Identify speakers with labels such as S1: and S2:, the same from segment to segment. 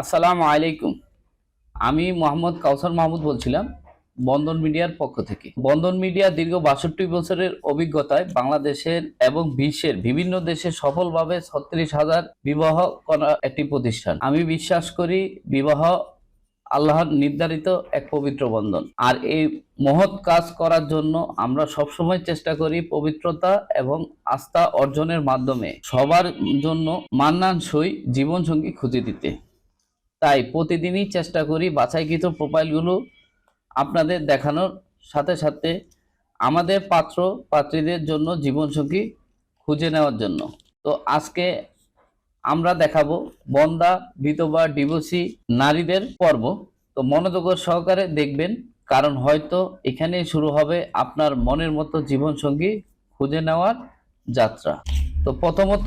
S1: আসসালামু আলাইকুম। আমি মোহাম্মদ কাউসার মাহমুদ বলছিলাম, বন্ধন মিডিয়ার পক্ষ থেকে। বন্ধন মিডিয়া দীর্ঘ বাষট্টি বছরের অভিজ্ঞতায় বাংলাদেশের এবং বিশ্বের বিভিন্ন দেশে সফলভাবে ছত্রিশ হাজার বিবাহ করা একটি প্রতিষ্ঠান। আমি বিশ্বাস করি বিবাহ আল্লাহর নির্ধারিত এক পবিত্র বন্ধন। আর এই মহৎ কাজ করার জন্য আমরা সবসময় চেষ্টা করি পবিত্রতা এবং আস্থা অর্জনের মাধ্যমে সবার জন্য মান্নানসই জীবনসঙ্গী খুঁজে দিতে। তাই প্রতিদিনই চেষ্টা করি বাছাইকৃত প্রোফাইলগুলো আপনাদের দেখানোর সাথে সাথে আমাদের পাত্র পাত্রীদের জন্য জীবনসঙ্গী খুঁজে নেওয়ার জন্য। তো আজকে আমরা দেখাবো বন্দা, বিধবা, ডিভোর্সি নারীদের পর্ব। তো মনোযোগ সহকারে দেখবেন, কারণ হয়তো এখানেই শুরু হবে আপনার মনের মতো জীবনসঙ্গী খুঁজে নেওয়ার যাত্রা। তো প্রথমত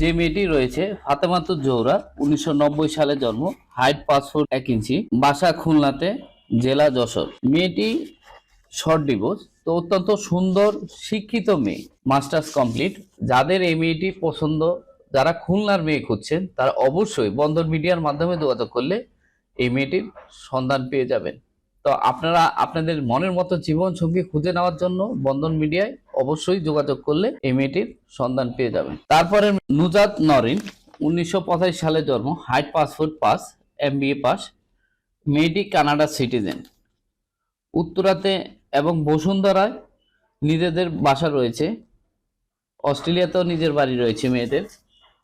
S1: যে মেয়েটি রয়েছে ফাতেমাতুর জোহরা উনিশশো সালে জন্ম, হাইট পাঁচ ফুট এক ইঞ্চি, বাসা খুলনাতে, জেলা যশোর। মেয়েটি শর্ট ডিভোর্স, তো অত্যন্ত সুন্দর, শিক্ষিত মেয়ে, মাস্টার্স কমপ্লিট। যাদের এই মেয়েটি পছন্দ, যারা খুলনার মেয়ে খুঁজছেন, তারা অবশ্যই বন্ধন মিডিয়ার মাধ্যমে যোগাযোগ করলে এই মেয়েটির সন্ধান পেয়ে যাবেন। তো আপনারা, আপনাদের মনের মতো জীবন সঙ্গী খুঁজে নেওয়ার জন্য বন্ধন মিডিয়ায় অবশ্যই যোগাযোগ করলে এই মেয়েটির সন্ধান পেয়ে যাবেন। তারপরে নুজাত নরিন, উনিশশো সালে জন্ম, হাইট পাঁচ ফুট পাস এম পাস, মেয়েটি কানাডা সিটিজেন। উত্তরাতে এবং বসুন্ধরায় নিজেদের বাসা রয়েছে, অস্ট্রেলিয়াতেও নিজের বাড়ি রয়েছে মেয়েদের।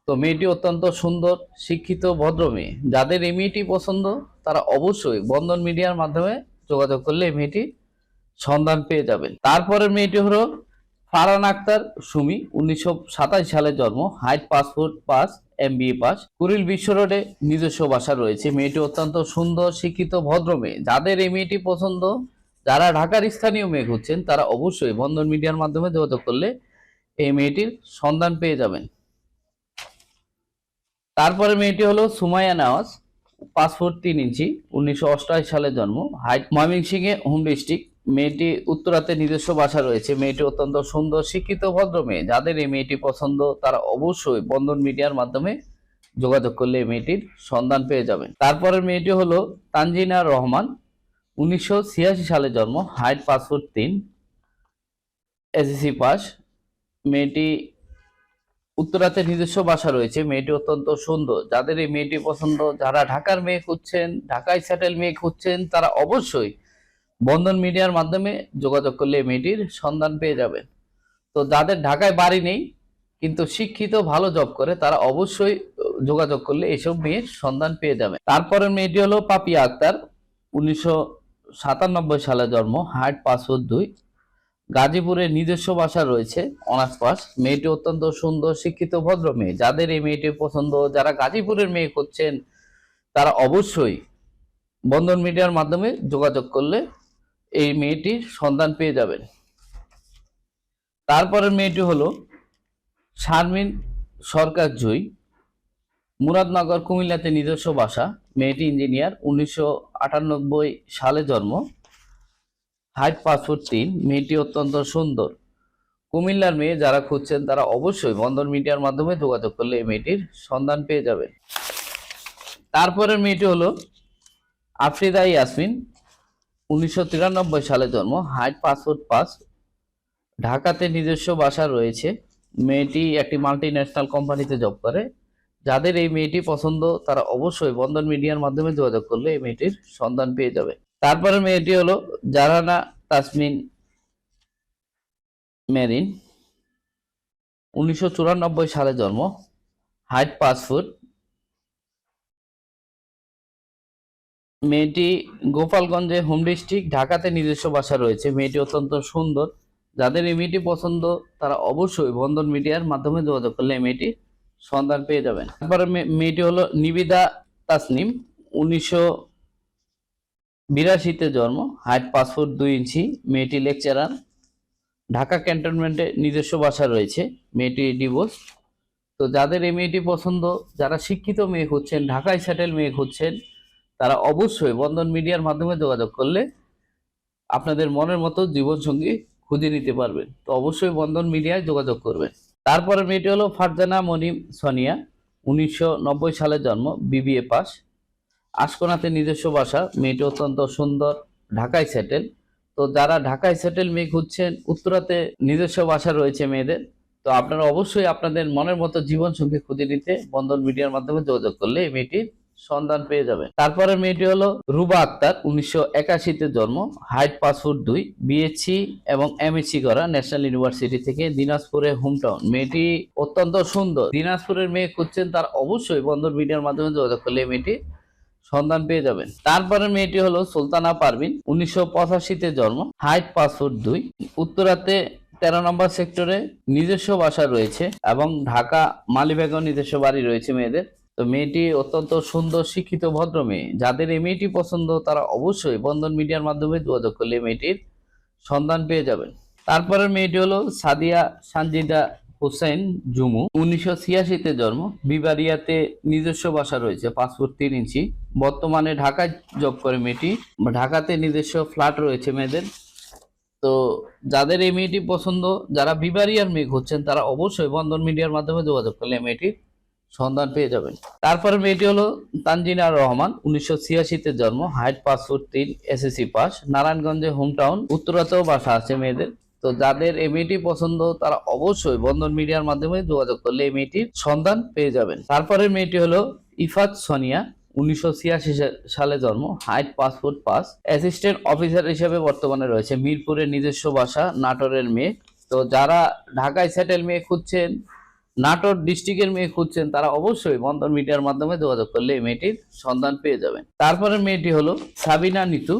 S1: তো মেয়েটি অত্যন্ত সুন্দর, শিক্ষিত, ভদ্র মেয়ে। যাদের এই মেয়েটি পছন্দ, তারা অবশ্যই বন্ধন মিডিয়ার মাধ্যমে যোগাযোগ করলে এই মেয়েটি সন্ধান পেয়ে যাবেন। তারপরে মেয়েটি হলো ফারহান আক্তার, সুমি, উনিশশো সাতাশ সালে জন্ম, height passport pass M B A pass. Kuril বিশ্ব রোডে নিজস্ব বাসা রয়েছে। মেয়েটি অত্যন্ত সুন্দর, শিক্ষিত, ভদ্র মেয়ে। যাদের এই মেয়েটি পছন্দ, যারা ঢাকার স্থানীয় মেয়ে খুঁজছেন, তারা অবশ্যই বন্ধন মিডিয়ার মাধ্যমে যোগাযোগ করলে এই মেয়েটির সন্ধান পেয়ে যাবেন। তারপরে মেয়েটি হলো সুমাইয়া নওয়াজ ফুট তিন ইঞ্চি, উনিশশো অষ্টআশি সালে জন্ম, হাইট ময়মনসিংহে, হোম ডিস্ট্রিক্ট। মেয়েটি উত্তরাতে নিজস্ব বাসা রয়েছে। মেয়েটি অত্যন্ত সুন্দর, শিক্ষিত, ভদ্র মেয়ে। যাদের এই মেয়েটি পছন্দ, তারা অবশ্যই বন্ধন মিডিয়ার মাধ্যমে যোগাযোগ করলে মেয়েটির সন্ধান পেয়ে যাবেন। তারপরের মেয়েটি হলো তানজিনা রহমান। উনিশশো ছিয়াশি সালে জন্ম, হাইট পাঁচ ফুট তিন, এসএসসি পাস। মেয়েটি উত্তরাতে নিজস্ব বাসা রয়েছে। মেয়েটি অত্যন্ত সুন্দর। যাদের এই মেয়েটি পছন্দ, যারা ঢাকার মেয়ে খুঁজছেন, ঢাকায় স্যাটেল মেয়ে খুঁজছেন, তারা অবশ্যই বন্ধন মিডিয়ার মাধ্যমে যোগাযোগ করলে মেয়েটির সন্ধান পেয়ে যাবেন তো যাদের ঢাকায় বাড়ি নেই, কিন্তু শিক্ষিত, ভালো জব করে, তারা অবশ্যই যোগাযোগ করলে এসব মেয়ের সন্ধান পেয়ে যাবে। তারপরে মেয়েটি হলো পাপিয়া আক্তার, উনিশশো সাতানব্বই সালে জন্ম, হাইট পাসপোর্ট দুই গাজীপুরে নিজস্ব বাসা রয়েছে, অনার্স পাস। মেয়েটি অত্যন্ত সুন্দর, শিক্ষিত, ভদ্র মেয়ে। যাদের এই মেয়েটি পছন্দ, যারা গাজীপুরের মেয়ে করছেন তারা অবশ্যই বন্ধন মিডিয়ার মাধ্যমে যোগাযোগ করলে এই মেয়েটির সন্ধান পেয়ে যাবেন। তারপরের মেয়েটি হলো শারমিন সরকার জুই, মুরাদনগর, কুমিল্লাতে নিজস্ব বাসা। মেয়েটি ইঞ্জিনিয়ার, উনিশশো আটানব্বই সালে জন্ম। হাইট পাসপোর্ট তিন, মেয়েটি অত্যন্ত সুন্দর। কুমিল্লার মেয়ে যারা খুঁজছেন তারা অবশ্যই বন্ধন মিডিয়ার মাধ্যমে যোগাযোগ করলে এই মেয়েটির সন্ধান পেয়ে যাবেন। তারপরের মেয়েটি হলো আফ্রিদা ইয়াসমিন উনিশশো তিরানব্বই সালে জন্ম। হাইট পাসপোর্ট পাস ঢাকাতে নিজস্ব বাসা রয়েছে। মেয়েটি একটি মাল্টি ন্যাশনাল কোম্পানিতে জব করে। যাদের এই মেয়েটি পছন্দ, তারা অবশ্যই বন্ধন মিডিয়ার মাধ্যমে যোগাযোগ করলে এই মেয়েটির সন্ধান পেয়ে যাবে। তারপরে মেয়েটি হলো জারানা তাসমিন মেরিন। উনিশশো চুরানব্বই সালে জন্ম। হাইট পাঁচ ফুট। মেয়েটি গোপালগঞ্জে হোম ডিস্ট্রিক্ট ঢাকাতে নিজস্ব বাসা রয়েছে। মেয়েটি অত্যন্ত সুন্দর। যাদের এই মেয়েটি পছন্দ, তারা অবশ্যই বন্ধন মিডিয়ার মাধ্যমে যোগাযোগ করলে এই মেয়েটি সন্ধান পেয়ে যাবেন। তারপরে মেয়েটি হলো নিবিদা তাসনিম। উনিশশো বিরাশিতে জন্ম, হাইট পাঁচ ফুট দুই ইঞ্চি, মেয়েটি লেকচারার। ঢাকা ক্যান্টনমেন্টে নিজস্ব বাসা রয়েছে, মেয়েটি ডিভোর্স। তো যাদের এই মেয়েটি পছন্দ, যারা শিক্ষিত মেয়ে খুঁজছেন, ঢাকায় সেটেল মেয়ে খুঁজছেন তারা অবশ্যই বন্ধন মিডিয়ার মাধ্যমে যোগাযোগ করলে আপনাদের মনের মতো জীবনসঙ্গী খুঁজে নিতে পারবেন। তো অবশ্যই বন্ধন মিডিয়ায় যোগাযোগ করবেন। তারপরে মেয়েটি হলো ফারজানা মনিম সোনিয়া, উনিশশো সালে জন্ম, বিবিএ পাস। আশকোনাতে নিজস্ব বাসা, মেয়েটি অত্যন্ত সুন্দর, ঢাকায় সেটেল তো যারা ঢাকায় সেটেল মেয়ে খুঁজছেন, উত্তরাতে নিজস্ব বাসা রয়েছে মেয়েদের, তো আপনারা অবশ্যই আপনাদের মনের মতো জীবন সঙ্গী খুঁজে নিতে বন্ধন মিডিয়ার মাধ্যমে যোগাযোগ করলে এই মেয়েটির সন্ধান পেয়ে যাবেন। তারপরে মেয়েটি হলো রুবা আক্তার, উনিশশো একাশিতে জন্ম, হাইট পাঁচ ফুট দুই বিএসসি এবং এমএসসি করা ন্যাশনাল ইউনিভার্সিটি থেকে দিনাজপুরের হোমটাউন। মেয়েটি অত্যন্ত সুন্দর। দিনাজপুরের মেয়ে খুঁজছেন তার অবশ্যই বন্ধন মিডিয়ার মাধ্যমে যোগাযোগ করলে মেয়েটি সন্ধান পেয়ে যাবেন। তারপরে মেয়েটি হলো সুলতানা পারভিন, উনিশশো পঁচাশিতে জন্ম, হাইট পাঁচ ফুট দুই, উত্তরাতে তেরো নম্বর সেক্টরে নিজস্ব বাসা রয়েছে এবং ঢাকা মালিবাগও নিজস্ব বাড়ি রয়েছে মেয়েদের। তো মেয়েটি অত্যন্ত সুন্দর, শিক্ষিত, ভদ্র মেয়ে। যাদের এই মেয়েটি পছন্দ, তারা অবশ্যই বন্ধন মিডিয়ার মাধ্যমে যোগাযোগ করলে মেয়েটির সন্ধান পেয়ে যাবেন। তারপরে মেয়েটি হলো সাদিয়া সানজিদা হোসেন জুমু। উনিশশো ছিয়াশিতে জন্ম বিবারিয়াতে নিজস্ব বাসা রয়েছে পাসপোর্ট তিন ইঞ্চি। বর্তমানে ঢাকায় জব করে মেয়েটি। ঢাকাতে নিজস্ব ফ্ল্যাট রয়েছে মেয়েদের। তো যাদের এই মেয়েটি পছন্দ, যারা বিবারিয়ার মেয়ে খুঁজছেন, তারা অবশ্যই বন্ধন মিডিয়ার মাধ্যমে যোগাযোগ করলে মেয়েটির সন্ধান পেয়ে যাবেন। তারপরে মেয়েটি হলো তানজিনা রহমান, উনিশশো ছিয়াশিতে জন্ম, হাইট পাঁচ ফুট তিন এসএসসি পাস। নারায়ণগঞ্জে হোম টাউন উত্তরাতেও বাসা আছে মেয়েদের। তো যাদের এই মেয়েটি পছন্দ, তারা অবশ্যই বন্ধন মিডিয়ার মাধ্যমে যোগাযোগ করলে এই মেয়েটির সন্ধান পেয়ে যাবেন। তারপরে মেয়েটি হলো ইফাত সোনিয়া, উনিশশো ছিয়াশি সালে জন্ম, height passport pass assistant officer হিসেবে বর্তমানে রয়েছে মিরপুরের নিজস্ব বাসা, নাটোরের মেয়ে। তো যারা ঢাকায় সেটেল মেয়ে খুঁজছেন নাটোর ডিস্ট্রিক্টের মেয়ে খুঁজছেন, তারা অবশ্যই বন্ধন মিডিয়ার মাধ্যমে যোগাযোগ করলে এই মেয়েটির সন্ধান পেয়ে যাবেন। তারপরে মেয়েটি হলো সাবিনা নিতু,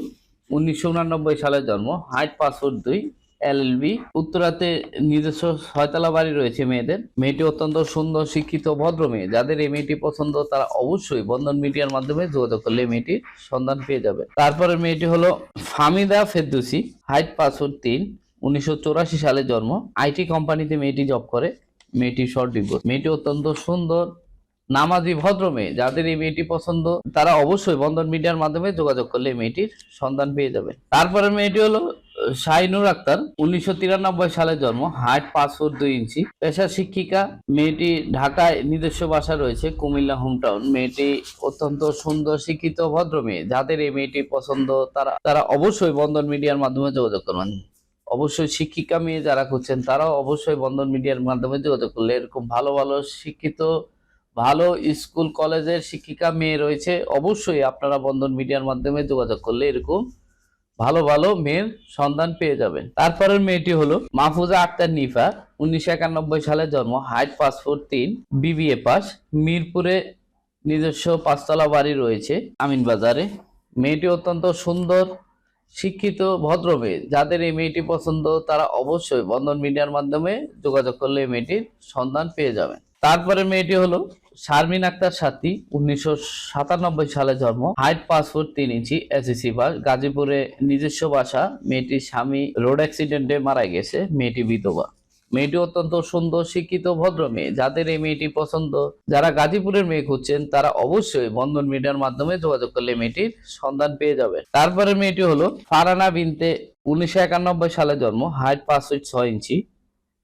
S1: উনিশশো উনানব্বই সালে জন্ম, হাইট পাসপোর্ট দুই এলএলবি উত্তরাতে নিজস্ব ছয়তলা বাড়ি রয়েছে মেয়েদের। মেয়েটি অত্যন্ত সুন্দর, শিক্ষিত, ভদ্র মেয়ে। যাদের এই মেয়েটি পছন্দ, তারা অবশ্যই বন্ধন মিডিয়ার মাধ্যমে যোগাযোগ করলে মেয়েটির সন্ধান পেয়ে যাবে তারপরে মেয়েটি হলো ফামিদা ফেরদুসি, হাইট পাসপোর্ট তিন, উনিশশো সালে জন্ম। আইটি কোম্পানিতে মেয়েটি জব করে। মেয়েটি ডিভোর্স মেয়েটি অত্যন্ত সুন্দর, নামাজি, ভদ্র মেয়ে। যাদের এই মেয়েটি পছন্দ, তারা অবশ্যই বন্ধন মিডিয়ার মাধ্যমে যোগাযোগ করলে মেয়েটির সন্ধান পেয়ে যাবে। তারপরে মেয়েটি হলো শাহিনুর আক্তার। উনিশশো তিরানব্বই সালে জন্ম, হাইট পাঁচ ফুট দুই ইঞ্চি। পেশা শিক্ষিকা। মেয়েটি ঢাকায় নিজস্ব বাসা রয়েছে, কুমিল্লা হোমটাউন মেয়েটি অত্যন্ত সুন্দর, শিক্ষিত, ভদ্র মেয়ে। যাদের এই মেয়েটি পছন্দ, তারা তারা অবশ্যই বন্ধন মিডিয়ার মাধ্যমে যোগাযোগ করবেন। অবশ্যই শিক্ষিকা মেয়ে যারা করছেন তারাও অবশ্যই বন্ধন মিডিয়ার মাধ্যমে যোগাযোগ করলে এরকম ভালো ভালো শিক্ষিত, ভালো স্কুল, কলেজের শিক্ষিকা মেয়ে রয়েছে। অবশ্যই আপনারা বন্ধন মিডিয়ার মাধ্যমে যোগাযোগ করলে এরকম ভালো ভালো মেয়ের সন্ধান পেয়ে যাবেন। তারপরের মেয়েটি হলো মাহফুজা আক্তার নিফা। উনিশশো একানব্বই সালে জন্ম, হাইট পাসপোর্ট তিন, বিবিএ পাস। মিরপুরে নিজস্ব পাঁচতলা বাড়ি রয়েছে আমিন বাজারে মেয়েটি অত্যন্ত সুন্দর শিক্ষিত ভদ্র মেয়ে যাদের এই মেয়েটি পছন্দ, তারা অবশ্যই বন্ধন মিডিয়ার মাধ্যমে যোগাযোগ করলে এই মেয়েটির সন্ধান পেয়ে যাবেন। তারপরে মেয়েটি হলো শারমিন আক্তার সাথী, উনিশশো সাতানব্বই সালে জন্ম। হাইট পাসপোর্ট তিন ইঞ্চি, এসএসসি বাস গাজীপুরে নিজস্ব বাসা। মেয়েটির স্বামী রোড অ্যাক্সিডেন্টে মারা গেছে। মেয়েটি বিধবা। মেয়েটি অত্যন্ত সুন্দর, শিক্ষিত, ভদ্র মেয়ে। যাদের এই মেয়েটি পছন্দ, যারা গাজীপুরের মেয়ে খুঁজছেন, তারা অবশ্যই বন্ধন মিডিয়ার মাধ্যমে যোগাযোগ করলে মেয়েটির সন্ধান পেয়ে যাবে তারপরে মেয়েটি হলো ফারানা বিনতে উনিশশো একানব্বই সালে জন্ম, হাইট পাঁচ ছয় ইঞ্চি।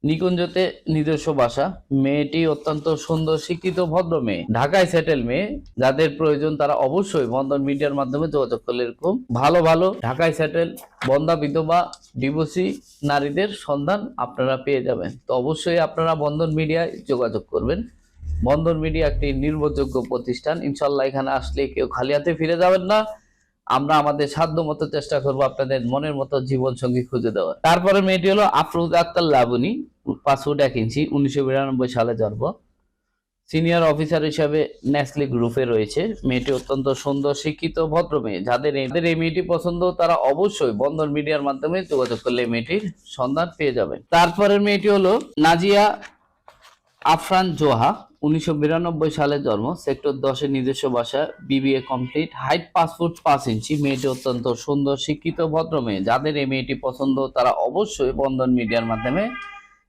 S1: নিকুঞ্জতে নিজস্ব বাসা। মেয়েটি অত্যন্ত সুন্দর, শিক্ষিত, ভদ্র মেয়ে। ঢাকায় সেটেল মেয়ে। যাদের প্রয়োজন তারা অবশ্যই বন্ধন মিডিয়ার মাধ্যমে যোগাযোগ করলে এরকম ভালো ভালো ঢাকায় সেটেল বন্ধা বিধবা ডিভোর্সি নারীদের সন্ধান আপনারা পেয়ে যাবেন। তো অবশ্যই আপনারা বন্ধন মিডিয়ায় যোগাযোগ করবেন। বন্ধন মিডিয়া একটি নির্ভরযোগ্য প্রতিষ্ঠান। ইনশাল্লাহ এখানে আসলে কেউ খালি হাতে ফিরে যাবেন না। আমরা আমাদের সাধ্য মতো চেষ্টা করব আপনাদের মনের মতো জীবন সঙ্গী খুঁজে দেওয়া তারপরে মেয়েটি হলো আফরুজ আক্তার লাবণী পাসপোর্ট এক ইঞ্চি, উনিশশো বিরানব্বই সালে জন্ম। সিনিয়র অফিসার হিসাবে নেসলি গ্রুপে রয়েছে। মেয়েটি অত্যন্ত সুন্দর, শিক্ষিত, ভদ্র মেয়ে। যাদের এদের এই মেয়েটি পছন্দ, তারা অবশ্যই বন্ধন মিডিয়ার মাধ্যমে যোগাযোগ করলে মেয়েটির সন্ধান পেয়ে যাবেন। তারপরের মেয়েটি হলো নাজিয়া আফরান জোহা। উনিশশো বিরানব্বই সালে জন্ম। সেক্টর দশের নিজস্ব বাসা বিবিএ কমপ্লিট হাইট পাঁচ ফুট পাঁচ ইঞ্চি। মেয়েটি অত্যন্ত সুন্দর, শিক্ষিত, ভদ্র মেয়ে। যাদের এই মেয়েটি পছন্দ, তারা অবশ্যই বন্ধন মিডিয়ার মাধ্যমে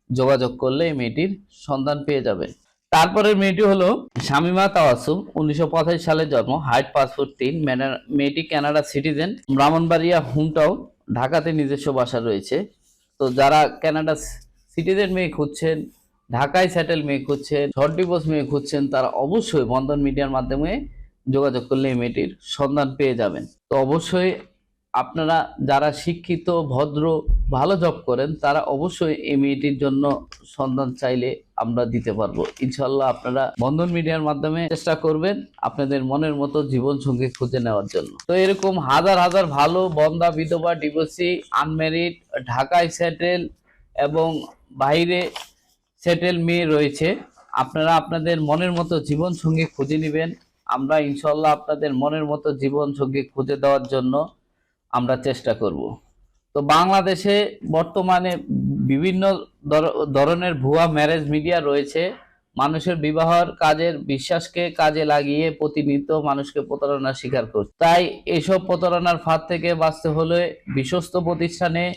S1: যোগাযোগ করলে এই মেয়েটির সন্ধান পেয়ে যাবে। তারপরে মেয়েটি হলো শামিমা তাওয়াসুম। উনিশশো পঁচাশি সালে জন্ম হাইট পাঁচ ফুট তিন। মেয়েটি কানাডা সিটিজেন ব্রাহ্মণবাড়িয়া হোমটাউন ঢাকাতে নিজস্ব বাসা রয়েছে। তো যারা কানাডা সিটিজেন মেয়ে খুঁজছেন ঢাকায় স্যাটেল মেয়ে খুঁজছেন শর্ট ডিভোর্স মেয়ে খুঁজছেন, তারা অবশ্যই বন্ধন মিডিয়ার মাধ্যমে যোগাযোগ করলে এই মেয়েটির সন্ধান পেয়ে যাবেন। তো অবশ্যই আপনারা যারা শিক্ষিত, ভদ্র, ভালো জব করেন, তারা অবশ্যই এই মেয়েটির জন্য সন্ধান চাইলে আমরা দিতে পারব। ইনশাল্লাহ আপনারা বন্ধন মিডিয়ার মাধ্যমে চেষ্টা করবেন আপনাদের মনের মতো জীবন সঙ্গী খুঁজে নেওয়ার জন্য। তো এরকম হাজার হাজার ভালো বন্দা, বিধবা ডিভোর্সি আনম্যারিড ঢাকায় সেটেল এবং বাইরে সেটেল মেয়ে রয়েছে। আপনারা আপনাদের মনের মতো জীবন সঙ্গী খুঁজে নেবেন। আমরা ইনশাল্লাহ আপনাদের মনের মতো জীবন সঙ্গী খুঁজে দেওয়ার জন্য আমরা চেষ্টা করব। তো বাংলাদেশে বর্তমানে বিভিন্ন ধর- ধরনের ভুয়া ম্যারেজ মিডিয়া রয়েছে। মানুষের বিবাহর কাজের বিশ্বাসকে কাজে লাগিয়ে প্রতিনিয়ত মানুষকে প্রতারণার শিকার করছে। তাই এসব প্রতারণার ফাঁদ থেকে বাঁচতে হলে বিশ্বস্ত প্রতিষ্ঠানে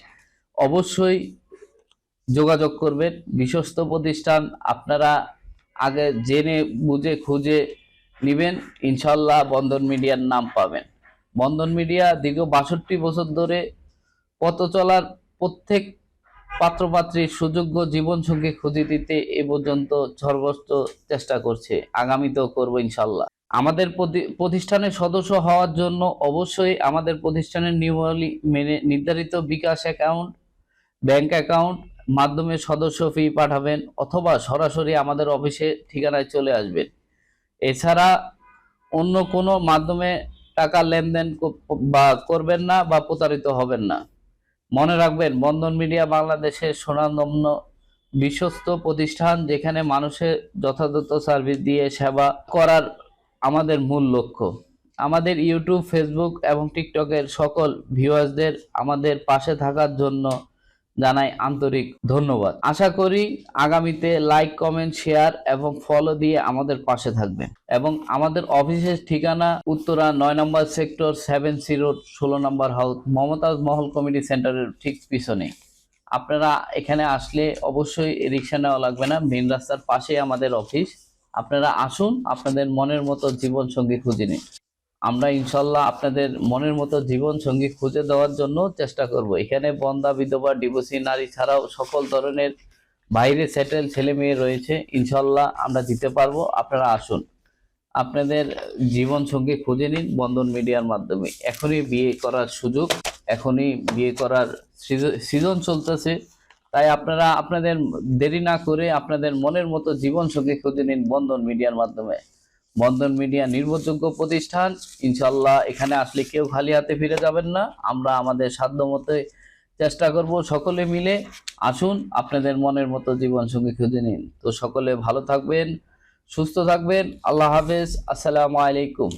S1: অবশ্যই যোগাযোগ করবেন, বিশ্বস্ত প্রতিষ্ঠান, আপনারা আগে জেনে, বুঝে, খুঁজে নেবেন, ইনশাল্লাহ বন্ধন মিডিয়ার নাম পাবেন। বন্ধন মিডিয়া দীর্ঘ বাষট্টি বছর ধরে পথ চলার প্রত্যেক পাত্রপাত্রীর সুযোগ্য জীবনসঙ্গী খুঁজে দিতে এ পর্যন্ত সর্বোচ্চ চেষ্টা করছে। আগামীতেও করব ইনশাল্লাহ। আমাদের প্রতি- প্রতিষ্ঠানের সদস্য হওয়ার জন্য অবশ্যই আমাদের প্রতিষ্ঠানের নিয়মাবলী মেনে, নির্ধারিত বিকাশ অ্যাকাউন্ট, ব্যাংক অ্যাকাউন্ট মাধ্যমে সদস্য ফি পাঠাবেন অথবা সরাসরি আমাদের অফিসে ঠিকানায় চলে আসবেন। এছাড়া অন্য কোনো মাধ্যমে টাকা লেনদেন বা করবেন না বা প্রতারিত হবেন না। মনে রাখবেন, বন্ধন মিডিয়া বাংলাদেশের সুনামধন্য বিশ্বস্ত প্রতিষ্ঠান যেখানে মানুষের যথাযথ সার্ভিস দিয়ে সেবা করার আমাদের মূল লক্ষ্য। আমাদের ইউটিউব ফেসবুক এবং টিকটকের সকল ভিউয়ার্সদের আমাদের পাশে থাকার জন্য জানাই আন্তরিক ধন্যবাদ। আশা করি আগামীতে লাইক কমেন্ট শেয়ার এবং ফলো দিয়ে আমাদের পাশে থাকবেন এবং আমাদের অফিসের ঠিকানা উত্তরা নয় নম্বর সেক্টর সেভেন জিরো ষোলো number house Mumtaz Mahal committee সেন্টারের ঠিক পিছনে। আপনারা এখানে আসলে অবশ্যই রিক্সা নেওয়া লাগবে না মেন রাস্তার পাশে আমাদের অফিস। আপনারা আসুন, আপনাদের মনের মতো জীবন সঙ্গী খুঁজে নিন। আমরা ইনশাল্লাহ আপনাদের মনের মতো জীবন সঙ্গী খুঁজে দেওয়ার জন্য চেষ্টা করব। এখানে বন্দা, বিধবা, ডিভোর্সি, নারী ছাড়াও সকল ধরনের বাইরে সেটেল ছেলে মেয়ে রয়েছে। ইনশাল্লাহ আমরা দিতে পারব। আপনারা আসুন। আপনাদের জীবন সঙ্গী খুঁজে নিন বন্ধন মিডিয়ার মাধ্যমে। এখনই বিয়ে করার সুযোগ, এখনই বিয়ে করার সিজন চলতেছে। তাই আপনারা আপনাদের দেরি না করে আপনাদের মনের মতো জীবন সঙ্গী খুঁজে নিন বন্ধন মিডিয়ার মাধ্যমে। বন্ধন মিডিয়া নির্ভরযোগ্য প্রতিষ্ঠান ইনশাল্লাহ এখানে আসলে কেউ খালি হাতে ফিরে যাবেন না। আমরা আমাদের সাধ্য মতো চেষ্টা করব সকলে মিলে আসুন আপনাদের মনের মতো জীবনসঙ্গী খুঁজে নিন। তো সকলে ভালো থাকবেন, সুস্থ থাকবেন, আল্লাহ হাফেজ, আসসালামু আলাইকুম।